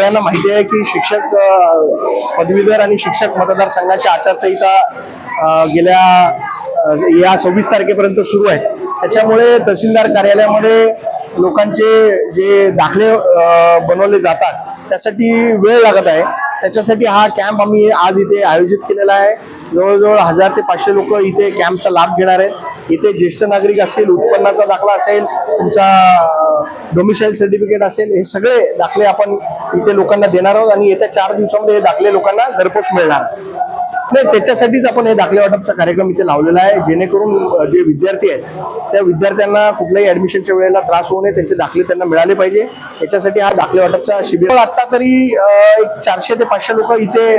सगळ्यांना माहिती आहे की शिक्षक पदवीधर आणि शिक्षक मतदारसंघाची आचारसंहिता गेल्या या सव्वीस तारखेपर्यंत सुरू आहे. त्याच्यामुळे तहसीलदार कार्यालयामध्ये लोकांचे जे दाखले बनवले जातात त्यासाठी वेळ लागत आहे. त्याच्यासाठी हा कॅम्प आम्ही आज इथे आयोजित केलेला आहे. जवळजवळ हजार ते पाचशे लोक इथे कॅम्पचा लाभ घेणार आहेत. इथे ज्येष्ठ नागरिक असतील उत्पन्नाचा दाखला असेल तुमचा डोमिसाईल सर्टिफिकेट असेल हे सगळे दाखले आपण इथे लोकांना देणार आहोत आणि येत्या चार दिवसामध्ये हे दाखले लोकांना घरपोच मिळणार नाही त्याच्यासाठीच आपण हे दाखले वाटपचा कार्यक्रम इथे लावलेला आहे जेणेकरून जे विद्यार्थी आहेत त्या विद्यार्थ्यांना कुठल्याही ऍडमिशनच्या वेळेला त्रास होऊ नये त्यांचे दाखले त्यांना मिळाले पाहिजे. याच्यासाठी हा दाखले वाटपचा शिबिर आता तरी एक चारशे ते पाचशे लोक इथे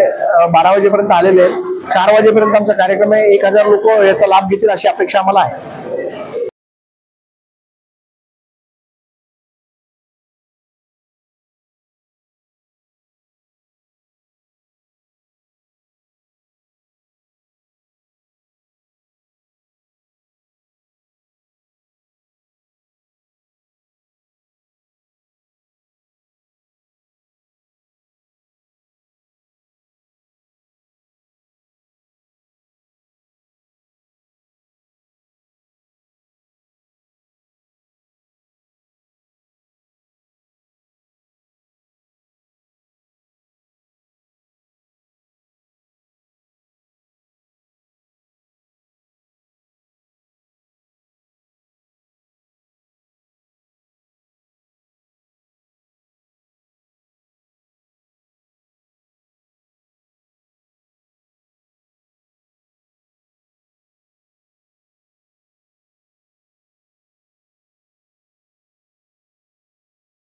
बारा वाजेपर्यंत आलेले आहेत. चार वाजेपर्यंत आमचा कार्यक्रम आहे. एक हजार लोक याचा लाभ घेतील अशी अपेक्षा आम्हाला आहे.